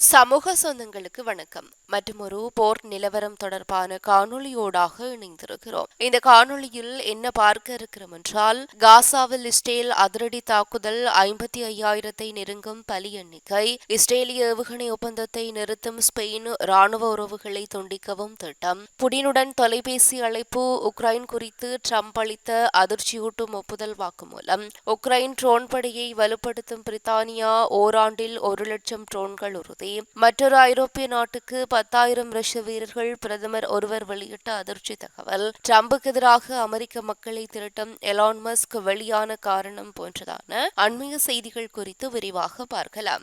சமூக சொந்தங்களுக்கு வணக்கம். மற்றும் ஒரு போர் நிலவரம் தொடர்பான காணொளியோடாக இணைந்திருக்கிறோம். இந்த காணொளியில் என்ன பார்க்க இருக்கிறோம் என்றால் காசாவில் இஸ்ரேல் அதிரடி தாக்குதல் ஐம்பத்தி ஐயாயிரத்தை நெருங்கும் பலி எண்ணிக்கை இஸ்ரேலிய ஏவுகணை ஒப்பந்தத்தை நிறுத்தும் ஸ்பெயின் ராணுவ உறவுகளை துண்டிக்கவும் திட்டம் புடினுடன் தொலைபேசி அழைப்பு உக்ரைன் குறித்து ட்ரம்ப் அளித்த அதிர்ச்சியூட்டும் ஒப்புதல் வாக்குமூலம் உக்ரைன் ட்ரோன் படையை வலுப்படுத்தும் பிரித்தானியா ஓராண்டில் ஒரு லட்சம் ட்ரோன்கள் உறுதி மற்றொரு ஐரோப்பிய நாட்டுக்கு பத்தாயிரம் ரஷ்ய வீரர்கள் பிரதமர் ஒருவர் வெளியிட்ட அதிர்ச்சி தகவல். டிரம்புக்கு எதிராக அமெரிக்க மக்களை திரட்டும் எலான் மஸ்க் வெளியான காரணம் போன்றதான அண்மைய செய்திகள் குறித்து விரிவாக பார்க்கலாம்.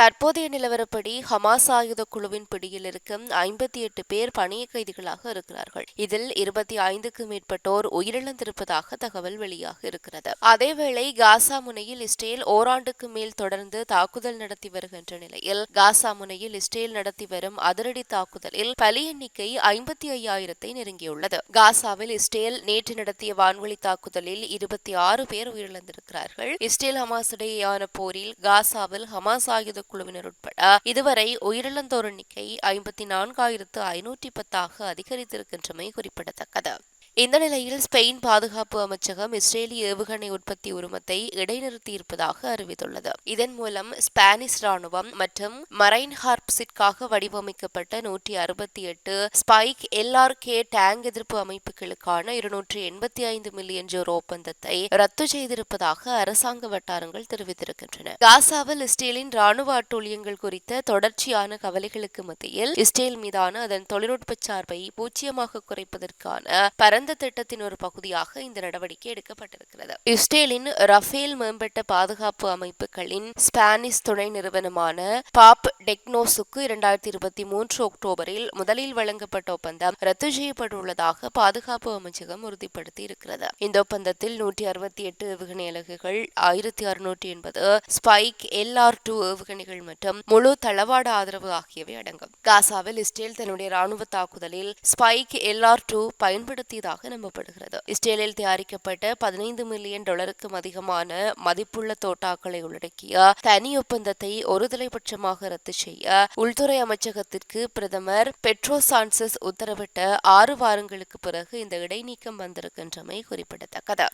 தற்போதைய நிலவரப்படி ஹமாஸ் ஆயுத குழுவின் பிடியில் இருக்கும் ஐம்பத்தி எட்டு பேர் பணிய கைதிகளாக இருக்கிறார்கள். இதில் இருபத்தி ஐந்துக்கும் மேற்பட்டோர் உயிரிழந்திருப்பதாக தகவல் வெளியாக இருக்கிறது. அதேவேளை காசா முனையில் இஸ்ரேல் ஓராண்டுக்கு மேல் தொடர்ந்து தாக்குதல் நடத்தி வருகின்ற நிலையில் காசா முனையில் இஸ்ரேல் நடத்தி வரும் அதிரடி தாக்குதலில் பலி எண்ணிக்கை ஐம்பத்தி ஐயாயிரத்தை நெருங்கியுள்ளது. காசாவில் இஸ்ரேல் நேற்று நடத்திய வான்வழி தாக்குதலில் இருபத்தி ஆறு பேர் உயிரிழந்திருக்கிறார்கள். இஸ்ரேல் ஹமாஸ் இடையேயான போரில் காசாவில் ஹமாஸ் ஆயுத குழுவினர் உட்பட இதுவரை உயிரிழந்தோர் எண்ணிக்கை ஐம்பத்தி நான்காயிரத்து ஐநூற்றி பத்தாக அதிகரித்திருக்கின்றமை குறிப்பிடத்தக்கது. இந்த நிலையில் ஸ்பெயின் பாதுகாப்பு அமைச்சகம் இஸ்ரேலிய ஏவுகணை உற்பத்தி உரிமத்தை இடைநிறுத்தியிருப்பதாக அறிவித்துள்ளது. இதன் மூலம் ஸ்பானிஷ் ராணுவம் மற்றும் மரைன் ஹார்ப்ஸிற்காக வடிவமைக்கப்பட்ட நூற்றி அறுபத்தி எட்டு ஸ்பைக் எல்ஆர் கே எதிர்ப்பு அமைப்புகளுக்கான இருநூற்றி எண்பத்தி ஐந்து மில்லியன் ஜோர் ஒப்பந்தத்தை ரத்து செய்திருப்பதாக அரசாங்க வட்டாரங்கள் தெரிவித்திருக்கின்றன. காசாவில் இஸ்ரேலின் ராணுவ அட்டூழியங்கள் குறித்த தொடர்ச்சியான கவலைகளுக்கு மத்தியில் இஸ்ரேல் மீதான அதன் தொழில்நுட்ப சார்பை பூஜ்ஜியமாக குறைப்பதற்கான பர பரந்த திட்டத்தின் ஒரு பகுதியாக இந்த நடவடிக்கை எடுக்கப்பட்டிருக்கிறது. இஸ்ரேலின் ரஃபேல் மேம்பட்ட பாதுகாப்பு அமைப்புகளின் ஸ்பானிஷ் துணை நிறுவனமான பாப் டெக்னோஸுக்கு இரண்டாயிரத்தி இருபத்தி மூன்று அக்டோபரில் முதலில் வழங்கப்பட்ட ஒப்பந்தம் ரத்து செய்யப்பட்டுள்ளதாக பாதுகாப்பு அமைச்சகம் உறுதிப்படுத்தி இருக்கிறது இந்த ஒப்பந்தத்தில் நூற்றி அறுபத்தி எட்டு ஏவுகணை அலகுகள் ஆயிரத்தி அறுநூற்றி எண்பது ஸ்பைக் எல் ஆர் டூ ஏவுகணைகள் மற்றும் முழு தளவாட ஆதரவு ஆகியவை அடங்கும். காசாவில் இஸ்ரேல் தன்னுடைய ராணுவ தாக்குதலில் ஸ்பைக் எல்ஆர் டூ பயன்படுத்தியதாக உள்ளதாக நம்பப்படுகிறது. இஸ்ரேலில் தயாரிக்கப்பட்ட பதினைந்து மில்லியன் டாலருக்கும் அதிகமான மதிப்புள்ள தோட்டாக்களை உள்ளடக்கிய தனி ஒப்பந்தத்தை ஒருதலைபட்சமாக ரத்து செய்ய உள்துறை அமைச்சகத்திற்கு பிரதமர் பெட்ரோ சான்சஸ் உத்தரவிட்ட ஆறு வாரங்களுக்கு பிறகு இந்த இடைநீக்கம் வந்திருக்கின்றமை குறிப்பிடத்தக்கது.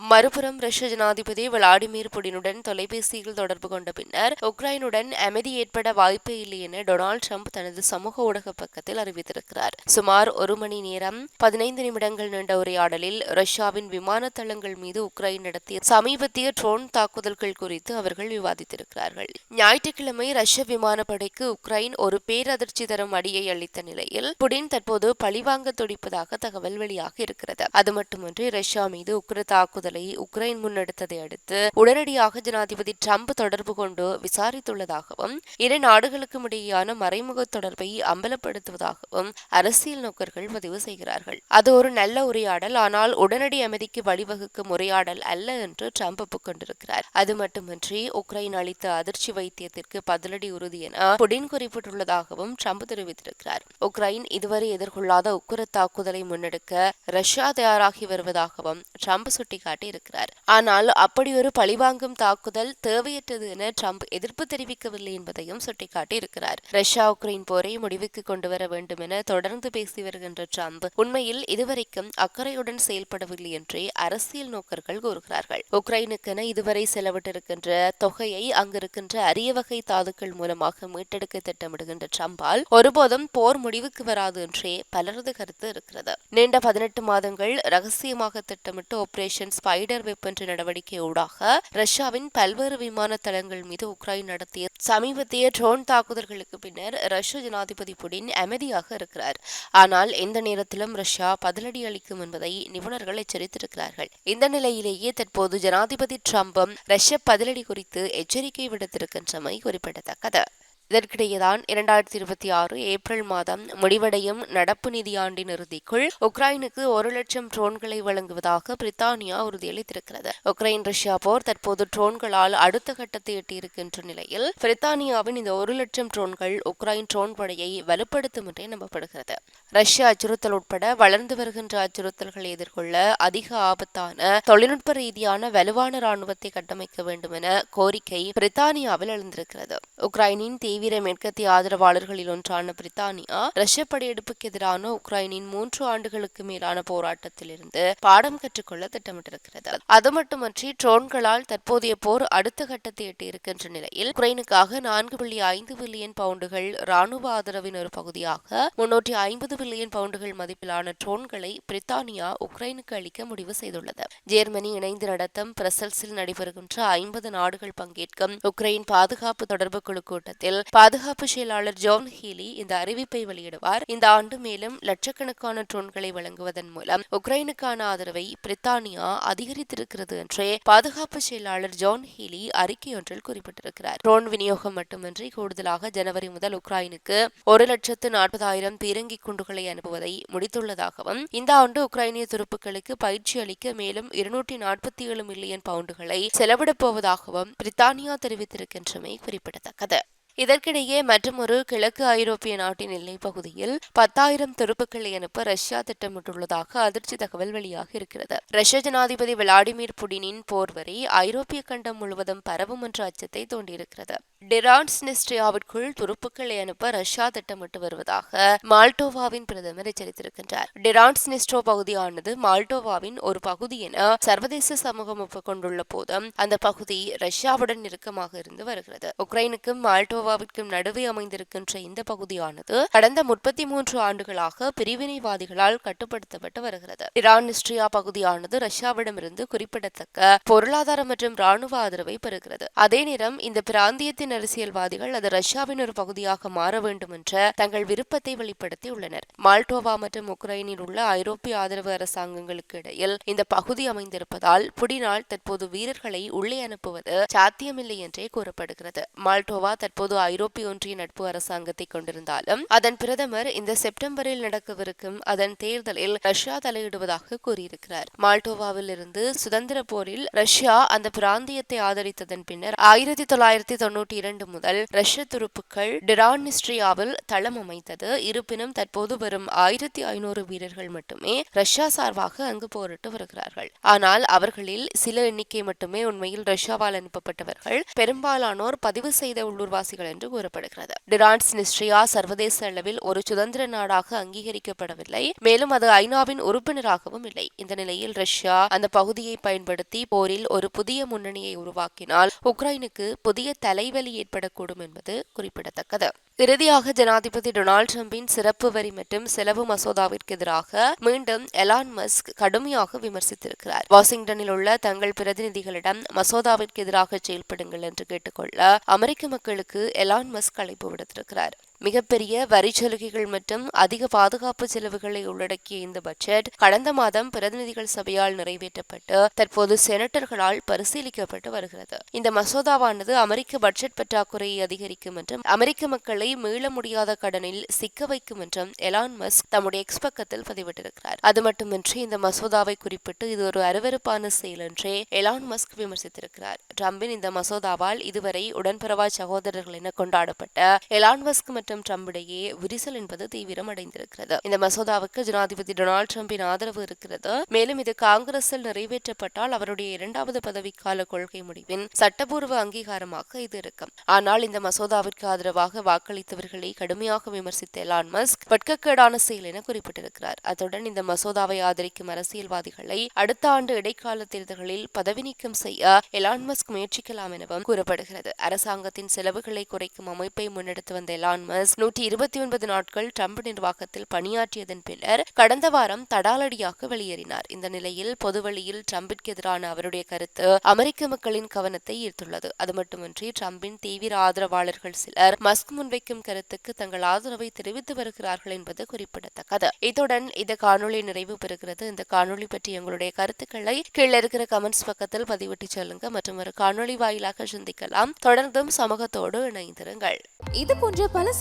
மறுபுறம் ரஷ்ய ஜனாதிபதி விளாடிமிர் புடினுடன் தொலைபேசியில் தொடர்பு கொண்ட பின்னர் உக்ரைனுடன் அமைதி ஏற்பட வாய்ப்பே இல்லை என டொனால்டு ட்ரம்ப் தனது சமூக ஊடக பக்கத்தில் அறிவித்திருக்கிறார். சுமார் ஒரு மணி நேரம் பதினைந்து நிமிடங்கள் நீண்ட உரையாடலில் ரஷ்யாவின் விமான தளங்கள் மீது உக்ரைன் நடத்திய சமீபத்திய ட்ரோன் தாக்குதல்கள் குறித்து அவர்கள் விவாதித்திருக்கிறார்கள். ஞாயிற்றுக்கிழமை ரஷ்ய விமானப்படைக்கு உக்ரைன் ஒரு பேரதிர்ச்சி தரும் அடியை அளித்த நிலையில் புடின் தற்போது பழிவாங்க துடிப்பதாக தகவல் வெளியாக இருக்கிறது. அது மட்டுமின்றி ரஷ்யா மீது உக்ர தாக்குதல் தாக்குதலை உக்ரைன் முன்னெடுத்ததை அடுத்து உடனடியாக ஜனாதிபதி டிரம்ப் தொடர்பு கொண்டு விசாரித்துள்ளதாகவும் இரு நாடுகளுக்கும் இடையேயான மறைமுக தொடர்பை அம்பலப்படுத்துவதாகவும் அரசியல் நோக்கர்கள் பதிவு செய்கிறார்கள். அது ஒரு நல்ல உரையாடல் ஆனால் உடனடி அமைதிக்கு வழிவகுக்கும் உரையாடல் அல்ல என்று ட்ரம்ப் ஒப்புக்கொண்டிருக்கிறார். அது மட்டுமின்றி உக்ரைன் அளித்த அதிர்ச்சி வைத்தியத்திற்கு பதிலடி உறுதி என புடின் குறிப்பிட்டுள்ளதாகவும் ட்ரம்ப் தெரிவித்திருக்கிறார். உக்ரைன் இதுவரை எதிர்கொள்ளாத உக்குர தாக்குதலை முன்னெடுக்க ரஷ்யா தயாராகி வருவதாகவும் ட்ரம்ப் சுட்டிக்காட்டி இருக்கிறார். ஆனால் அப்படி ஒரு பழிவாங்கும் தாக்குதல் தேவையற்றது என ட்ரம்ப் எதிர்ப்பு தெரிவிக்கவில்லை என்பதையும் சுட்டிக்காட்டியிருக்கிறார் ரஷ்யா உக்ரைன் போரை முடிவுக்கு கொண்டு வர வேண்டும் என தொடர்ந்து பேசி வருகின்ற ட்ரம்ப் உண்மையில் இதுவரைக்கும் அக்கறையுடன் செயல்படவில்லை என்றே அரசியல் நோக்கர்கள் கூறுகிறார்கள். உக்ரைனுக்கென இதுவரை செலவிட்டிருக்கின்ற தொகையை அங்கிருக்கின்ற அரிய வகை தாதுக்கள் மூலமாக மீட்டெடுக்க திட்டமிடுகின்ற ட்ரம்பால் ஒருபோதும் போர் முடிவுக்கு வராது என்றே பலரது கருத்து இருக்கிறது. நீண்ட பதினெட்டு மாதங்கள் ரகசியமாக திட்டமிட்டு ஆபரேஷன்ஸ் ஸ்பைடர் வெப் என்ற நடவடிக்கை ஊடாக ரஷ்யாவின் பல்வேறு விமான தளங்கள் மீது உக்ரைன் நடத்திய சமீபத்திய ட்ரோன் தாக்குதல்களுக்கு பின்னர் ரஷ்ய ஜனாதிபதி புடின் அமைதியாக இருக்கிறார். ஆனால் எந்த நேரத்திலும் ரஷ்யா பதிலடி அளிக்கும் என்பதை நிபுணர்கள் எச்சரித்திருக்கிறார்கள். இந்த நிலையிலேயே தற்போது ஜனாதிபதி டிரம்பும் ரஷ்ய பதிலடி குறித்து எச்சரிக்கை விடுத்திருக்கின்றமை குறிப்பிடத்தக்கது. இதற்கிடையேதான் இரண்டாயிரத்தி இருபத்தி ஆறு ஏப்ரல் மாதம் முடிவடையும் நடப்பு நிதியாண்டின் இறுதிக்குள் உக்ரைனுக்கு ஒரு லட்சம் ட்ரோன்களை வழங்குவதாக பிரித்தானியா உறுதியளித்திருக்கிறது. உக்ரைன் ரஷ்யா போர் தற்போது ட்ரோன்களால் அடுத்த கட்டத்தை எட்டியிருக்கின்ற நிலையில் பிரித்தானியாவின் இந்த ஒரு லட்சம் ட்ரோன்கள் உக்ரைன் ட்ரோன் படையை வலுப்படுத்தும் என்றே நம்பப்படுகிறது. ரஷ்யா அச்சுறுத்தல் உட்பட வளர்ந்து வருகின்ற அச்சுறுத்தல்களை எதிர்கொள்ள அதிக ஆபத்தான தொழில்நுட்ப ரீதியான வலுவான ராணுவத்தை கட்டமைக்க வேண்டும் என கோரிக்கை பிரித்தானியாவில் எழுந்திருக்கிறது. உக்ரைனின் தீவிர மேற்கத்திய ஆதரவாளர்களில் ஒன்றான பிரித்தானியா ரஷ்ய படையெடுப்புக்கு எதிரான உக்ரைனின் மூன்று ஆண்டுகளுக்கு மேலான போராட்டத்திலிருந்து பாடம் கற்றுக்கொள்ள திட்டமிட்டிருக்கிறது. அது மட்டுமன்றி ட்ரோன்களால் தற்போதைய போர் அடுத்த கட்டத்தை எட்டியிருக்கின்ற நிலையில் உக்ரைனுக்காக நான்கு புள்ளி ஐந்து பில்லியன் பவுண்டுகள் ராணுவ ஆதரவின் ஒரு பகுதியாக முன்னூற்றி ஐம்பது பில்லியன் பவுண்டுகள் மதிப்பிலான ட்ரோன்களை பிரித்தானியா உக்ரைனுக்கு அளிக்க முடிவு செய்துள்ளது. ஜெர்மனி இணைந்து நடத்தும் பிரசல்ஸில் நடைபெறுகின்ற ஐம்பது நாடுகள் பங்கேற்கும் உக்ரைன் பாதுகாப்பு தொடர்பு குழு கூட்டத்தில் பாதுகாப்பு செயலாளர் ஜான் ஹீலி இந்த அறிவிப்பை வெளியிடுவார். இந்த ஆண்டு மேலும் லட்சக்கணக்கான ட்ரோன்களை வழங்குவதன் மூலம் உக்ரைனுக்கான ஆதரவை பிரித்தானியா அதிகரித்திருக்கிறது என்று பாதுகாப்பு செயலாளர் ஜான் ஹீலி அறிக்கை ஒன்றில் குறிப்பிட்டிருக்கிறார். ட்ரோன் விநியோகம் மட்டுமின்றி கூடுதலாக ஜனவரி முதல் உக்ரைனுக்கு ஒரு லட்சத்து நாற்பதாயிரம் பீரங்கி குண்டுகளை அனுப்புவதை முடித்துள்ளதாகவும் இந்த ஆண்டு உக்ரைனிய துருப்புகளுக்கு பயிற்சி அளிக்க மேலும் இருநூற்றி நாற்பத்தி ஏழு மில்லியன் பவுண்டுகளை செலவிடப் போவதாகவும் பிரித்தானியா தெரிவித்திருக்கின்றமை குறிப்பிடத்தக்கது. இதற்கிடையே மற்றொரு கிழக்கு ஐரோப்பிய நாட்டின் எல்லைப் பகுதியில் பத்தாயிரம் துருப்புக்களை அனுப்ப ரஷ்யா திட்டமிட்டுள்ளதாக அதிர்ச்சி தகவல் வெளியாக இருக்கிறது. ரஷ்ய ஜனாதிபதி விளாடிமிர் புடினின் போர் வரி ஐரோப்பிய கண்டம் முழுவதும் பரவும் என்ற அச்சத்தை தோண்டியிருக்கிறது. டிரான்ஸ்னிஸ்ட்ரியாவிற்குள் துருப்புக்களை அனுப்ப ரஷ்யா திட்டமிட்டு வருவதாக மால்டோவாவின் பிரதமர் எச்சரித்திருக்கின்றார். டிரான்ஸ்னிஸ்ட்ரோ பகுதியானது மால்டோவாவின் ஒரு பகுதி என சர்வதேச சமூகம் ஒப்புக்கொண்டுள்ள போதும் அந்த பகுதி ரஷ்யாவுடன் நெருக்கமாக இருந்து வருகிறது. உக்ரைனுக்கும் மால்டோ மால்டோவாவிற்கும் நடுவே அமைந்திருக்கின்ற இந்த பகுதியானது கடந்த முப்பத்தி மூன்று ஆண்டுகளாக பிரிவினைவாதிகளால் கட்டுப்படுத்தப்பட்டு வருகிறது. இரானிஸ்ட்ரியா பகுதியானது ரஷ்யாவிடமிருந்து குறிப்பிடத்தக்க பொருளாதார மற்றும் ராணுவ ஆதரவை பெறுகிறது. அதே நேரம் இந்த பிராந்தியத்தின் அரசியல்வாதிகள் அது ரஷ்யாவின் ஒரு பகுதியாக மாற வேண்டும் என்ற தங்கள் விருப்பத்தை வெளிப்படுத்தி உள்ளனர் மால்டோவா மற்றும் உக்ரைனில் உள்ள ஐரோப்பிய ஆதரவு அரசாங்கங்களுக்கு இடையில் இந்த பகுதி அமைந்திருப்பதால் புடினால் தற்போது வீரர்களை உள்ளே அனுப்புவது சாத்தியமில்லை என்றே கூறப்படுகிறது. மால்டோவா தற்போது தற்போது ஐரோப்பிய ஒன்றிய நட்பு அரசாங்கத்தை கொண்டிருந்தாலும் அதன் பிரதமர் இந்த செப்டம்பரில் நடக்கவிருக்கும் அதன் தேர்தலில் ரஷ்யா தலையிடுவதாக கூறியிருக்கிறார். மால்டோவாவில் இருந்து சுதந்திர போரில் ரஷ்யா அந்த பிராந்தியத்தை ஆதரித்ததன் பின்னர் ஆயிரத்தி தொள்ளாயிரத்தி தொன்னூற்றி இரண்டு முதல் ரஷ்ய துருப்புக்கள் டிரான்னிஸ்ட்ரியாவில் தளம் அமைத்தது. இருப்பினும் தற்போது வரும் ஆயிரத்தி ஐநூறு வீரர்கள் மட்டுமே ரஷ்யா சார்பாக அங்கு போரிட்டு வருகிறார்கள். ஆனால் அவர்களில் சில எண்ணிக்கை மட்டுமே உண்மையில் ரஷ்யாவால் அனுப்பப்பட்டவர்கள். பெரும்பாலானோர் பதிவு செய்த உள்ளூர்வாசிகள் நாடுகள் என்று கூறப்படுகிறது. டிரான்ஸ் நிஸ்ட்ரியா சர்வதேச அளவில் ஒரு சுதந்திர நாடாக அங்கீகரிக்கப்படவில்லை. மேலும் அது ஐநாவின் உறுப்பினராகவும் இல்லை. இந்த நிலையில் ரஷ்யா அந்த பகுதியை பயன்படுத்தி போரில் ஒரு புதிய முன்னணியை உருவாக்கினால் உக்ரைனுக்கு புதிய தலைவலி ஏற்படக்கூடும் என்பது குறிப்பிடத்தக்கது. இறுதியாக ஜனாதிபதி டொனால்டு டிரம்பின் சிறப்பு வரி மற்றும் செலவு மசோதாவிற்கு எதிராக மீண்டும் எலான் மஸ்க் கடுமையாக விமர்சித்திருக்கிறார். வாஷிங்டனில் உள்ள தங்கள் பிரதிநிதிகளிடம் மசோதாவிற்கு எதிராக செயல்படுங்கள் என்று கேட்டுக்கொள்ள அமெரிக்க மக்களுக்கு எலான் மஸ்க் அழைப்பு விடுத்திருக்கிறார். மிகப்பெரிய வரி சலுகைகள் மற்றும் அதிக பாதுகாப்பு செலவுகளை உள்ளடக்கிய இந்த பட்ஜெட் கடந்த மாதம் பிரதிநிதிகள் சபையால் நிறைவேற்றப்பட்டு தற்போது செனட்டர்களால் பரிசீலிக்கப்பட்டு வருகிறது. இந்த மசோதாவானது அமெரிக்க பட்ஜெட் பற்றாக்குறையை அதிகரிக்கும் என்றும் அமெரிக்க மக்களை மீள முடியாத கடனில் சிக்க வைக்கும் என்றும் எலான் மஸ்க் தம்முடைய எக்ஸ் பக்கத்தில் பதிவிட்டிருக்கிறார். அது மட்டுமின்றி இந்த மசோதாவை குறிப்பிட்டு இது ஒரு அருவறுப்பான செயல் என்றே எலான் மஸ்க் விமர்சித்திருக்கிறார். டிரம்பின் இந்த மசோதாவால் இதுவரை உடன்பரவா சகோதரர்கள் என கொண்டாடப்பட்ட எலான் மஸ்க் மற்றும் ட்ரம்ப் இடையே விரிசல் என்பது தீவிரம் அடைந்திருக்கிறது. இந்த மசோதாவுக்கு ஜனாதிபதி டொனால்டு டிரம்பின் ஆதரவு இருக்கிறது. மேலும் இது காங்கிரஸில் நிறைவேற்றப்பட்டால் அவருடைய இரண்டாவது பதவிக்கால கொள்கை முடிவின் சட்டபூர்வ அங்கீகாரமாக இது இருக்கும். ஆனால் இந்த மசோதாவிற்கு ஆதரவாக வாக்களித்தவர்களை கடுமையாக விமர்சித்த எலான் மஸ்க் வெட்கக்கேடான செயல் என குறிப்பிட்டிருக்கிறார். அத்துடன் இந்த மசோதாவை ஆதரிக்கும் அரசியல்வாதிகளை அடுத்த ஆண்டு இடைக்கால தேர்தல்களில் பதவி நீக்கம் செய்ய எலான் மஸ்க் முயற்சிக்கலாம் எனவும் கூறப்படுகிறது. அரசாங்கத்தின் செலவுகளை குறைக்கும் அமைப்பை முன்னெடுத்து வந்த எலான் தாமஸ் நூற்றி இருபத்தி ஒன்பது நாட்கள் ட்ரம்ப் நிர்வாகத்தில் பணியாற்றியதன் பின்னர் கடந்த வாரம் தடாலடியாக வெளியேறினார். இந்த நிலையில் பொதுவெளியில் ட்ரம்பிற்கு எதிரான அவருடைய கருத்து அமெரிக்க மக்களின் கவனத்தை ஈர்த்துள்ளது. அது மட்டுமின்றி ட்ரம்பின் தீவிர ஆதரவாளர்கள் சிலர் மஸ்க் முன்வைக்கும் கருத்துக்கு தங்கள் ஆதரவை தெரிவித்து வருகிறார்கள் என்பது குறிப்பிடத்தக்கது. இத்துடன் இந்த காணொலி நிறைவு பெறுகிறது. இந்த காணொலி பற்றி எங்களுடைய கருத்துக்களை கீழே இருக்கிற கமெண்ட்ஸ் பக்கத்தில் பதிவிட்டு சொல்லுங்க. மற்றும் ஒரு காணொலி வாயிலாக சிந்திக்கலாம். தொடர்ந்தும் சமூகத்தோடு இணைந்திருங்கள். இது போன்ற பல